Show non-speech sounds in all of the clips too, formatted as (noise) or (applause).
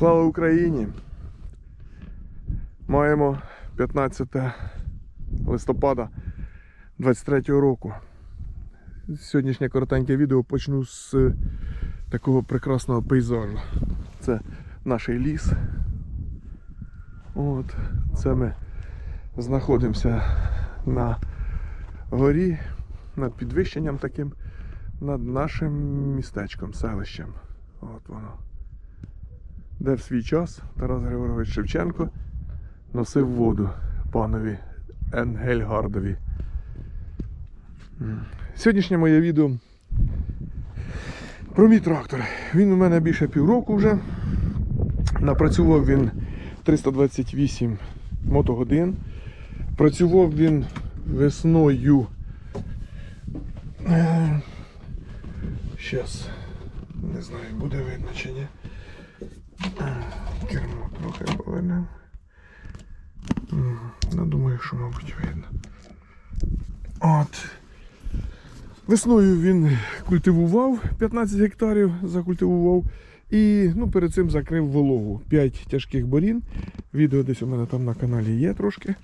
Слава Україні! Маємо 15 листопада 23 року. Сьогоднішнє коротеньке відео почну з такого прекрасного пейзажу. Це наш ліс. От, це ми знаходимося на горі, над підвищенням таким, над нашим містечком, селищем. От воно де в свій час Тарас Григорович Шевченко носив воду панові Енгельгардові. Сьогоднішнє моє відео про мій трактор. Він у мене більше півроку вже. Напрацював він 328 мотогодин. Працював він весною. Зараз, не знаю, буде видно чи ні. Кермо трохи повернемо. Ну, думаю, що, мабуть, видно. От. Весною він культивував 15 гектарів, закультивував. І ну, перед цим закрив вологу. 5 тяжких борін. Відео десь у мене там на каналі є трошки.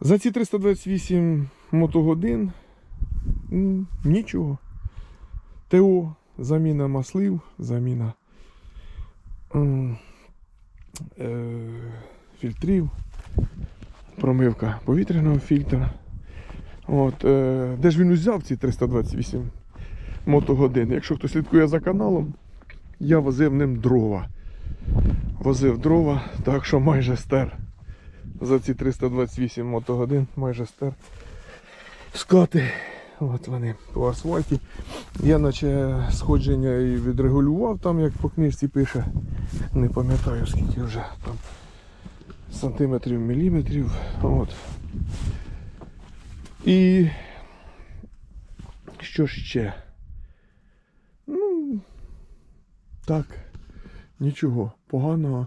За ці 328 мотогодин нічого. ТО, заміна маслів, заміна е, фільтрів, промивка повітряного фільтра. От, е, де ж він узяв ці 328 мотогодин? Якщо хто слідкує за каналом, я возив ним дрова. Возив дрова, так що майже стер. За ці 328 мотогодин майже стер. Скати. От вони по асфальті. Я наче сходження і відрегулював там, як по книжці пише. Не пам'ятаю скільки вже там сантиметрів, міліметрів. От. І що ще? Ну, так, нічого поганого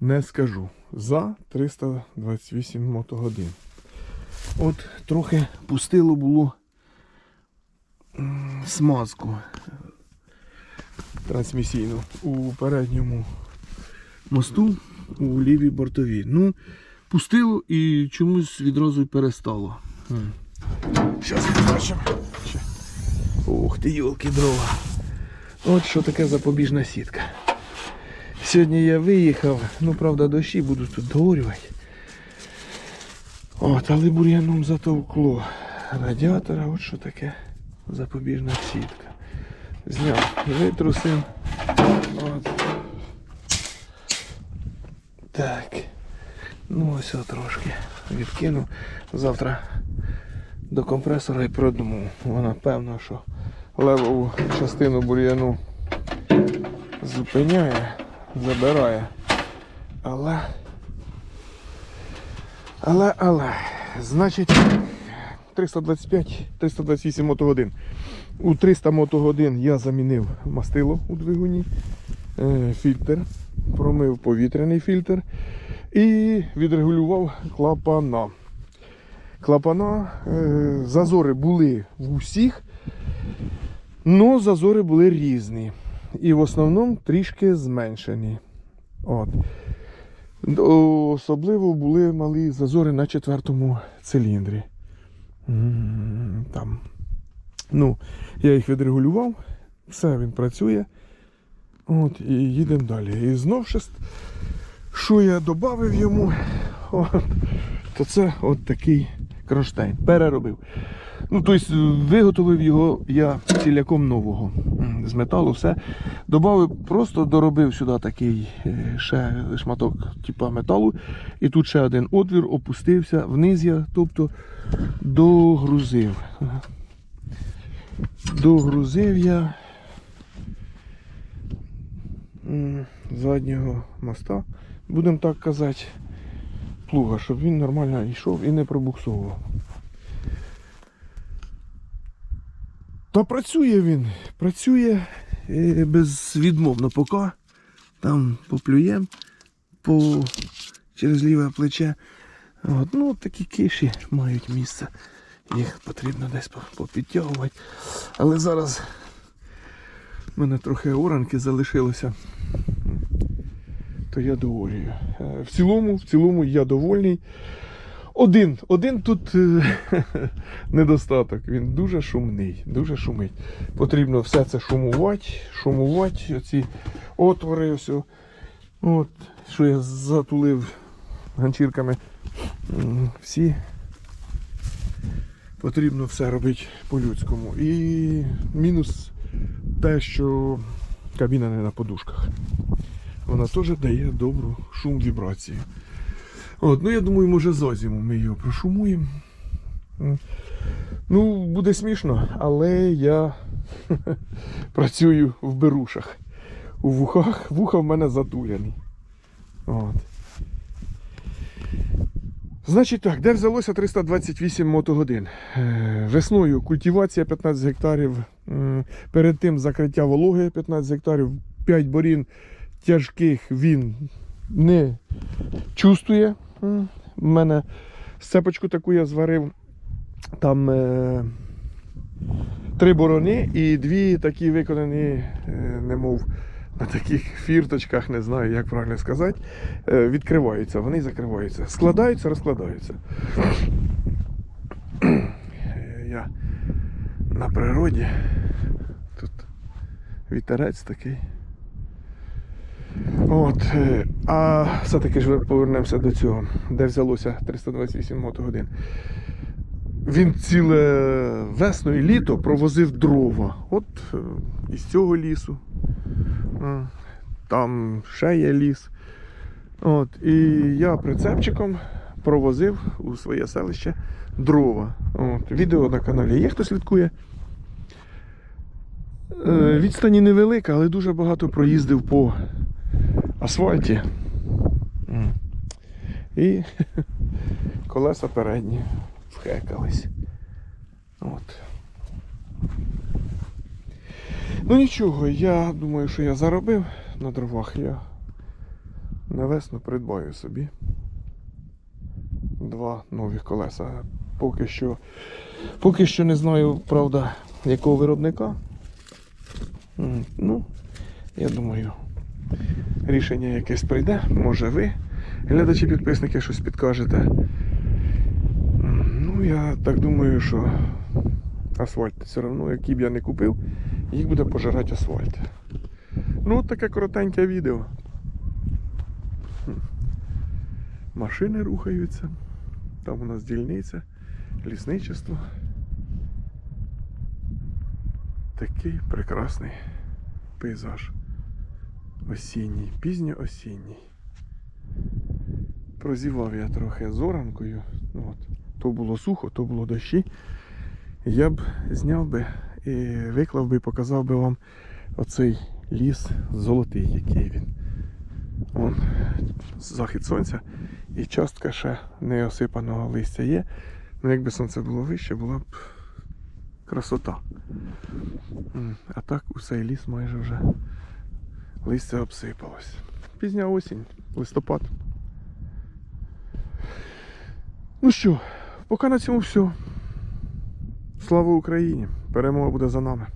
не скажу. За 328 мотогодин. От трохи пустило було смазку трансмісійну у передньому мосту у лівій бортовій. Ну, пустило і чомусь відразу перестало. Зараз побачимо. Ух ти, йолки дрова. От що таке запобіжна сітка. Сьогодні я виїхав, ну правда дощі будуть тут догорювати. От, але бур'яном затовкло радіатора, от що таке запобіжна сітка. Зняв, витрусив. От. Так. Ну ось трошки відкинув. Завтра до компресора і продму. Вона певно, що левову частину бур'яну зупиняє, забирає. Але. Але, але, значить, 325-328 мотогодин. У 300 мотогодин я замінив мастило у двигуні, е, фільтр, промив повітряний фільтр і відрегулював клапана. Клапана, е, зазори були в усіх, але зазори були різні. І в основному трішки зменшені. От. Особливо були малі зазори на четвертому циліндрі. Там. Ну, я їх відрегулював, все він працює. От, і їдемо далі. І знов щось, що я додав йому, от, то це от такий кронштейн. Переробив. Ну, тобто виготовив його я ціляком нового. З металу все. Добавив, просто доробив сюди такий е, ще шматок типа металу. І тут ще один отвір, опустився вниз я, тобто догрузив. Догрузив я заднього моста, будемо так казати, плуга, щоб він нормально йшов і не пробуксовував. Та працює він, працює е, безвідмовно поки. Там поплюєм по, через ліве плече. От, ну, такі киші мають місце. Їх потрібно десь попідтягувати. Але зараз У мене трохи оранки залишилося. То я доволію. Е, В цілому, в цілому я довольний. Один, один тут е, (laughs) недостаток. Він дуже шумний, дуже шумить. Потрібно все це шумувати, шумувати, оці отвори, ось, от, що я затулив ганчірками. Всі потрібно все робити по-людському. І мінус те, що кабіна не на подушках. Вона теж дає добру шум вібрації. От, ну я думаю, може за зиму ми його прошумуємо. Ну, буде смішно, але я (laughs) працюю в берушах. У вухах, вуха в мене затуляні. От. Значить так, де взялося 328 мотогодин? Е, Весною культивація 15 гектарів, перед тим закриття вологи 15 гектарів, 5 борін тяжких він не чувствує. У мене сцепочку таку я зварив. Там е, три борони і дві такі виконані, е, немов на таких фірточках, не знаю, як правильно сказати, е, відкриваються, вони закриваються. Складаються, розкладаються. Е, Я на природі. Тут вітерець такий. От, е, а все-таки ж повернемося до цього, де взялося 328 мотогодин. Він ціле весну і літо провозив дрова. От е, із цього лісу. Там ще є ліс. От, і я прицепчиком провозив у своє селище дрова. От, відео на каналі є, хто слідкує. Е, Відстані невелика, але дуже багато проїздив по асфальті. І (laughs) колеса передні вхекались. От. Ну нічого, я думаю, що я заробив на дровах. Я на весну придбаю собі два нові колеса. Поки що, поки що не знаю, правда, якого виробника. Ну, я думаю, рішення якесь прийде. Може ви, глядачі-підписники, щось підкажете. Ну, я так думаю, що асфальт все одно, який б я не купив, їх буде пожирати асфальт. Ну, от таке коротеньке відео. Машини рухаються. Там у нас дільниця, лісничество. Такий прекрасний пейзаж. Осінній, пізньоосінній. Прозівав я трохи зоранкою. Ну, От. То було сухо, то було дощі. Я б зняв би і виклав би і показав би вам оцей ліс золотий, який він. Вон, захід сонця і частка ще не осипаного листя є. Ну, якби сонце було вище, була б красота. А так усе ліс майже вже листя обсипалось. Пізня осінь, листопад. Ну що, поки на цьому все. Слава Україні! Перемога буде за нами.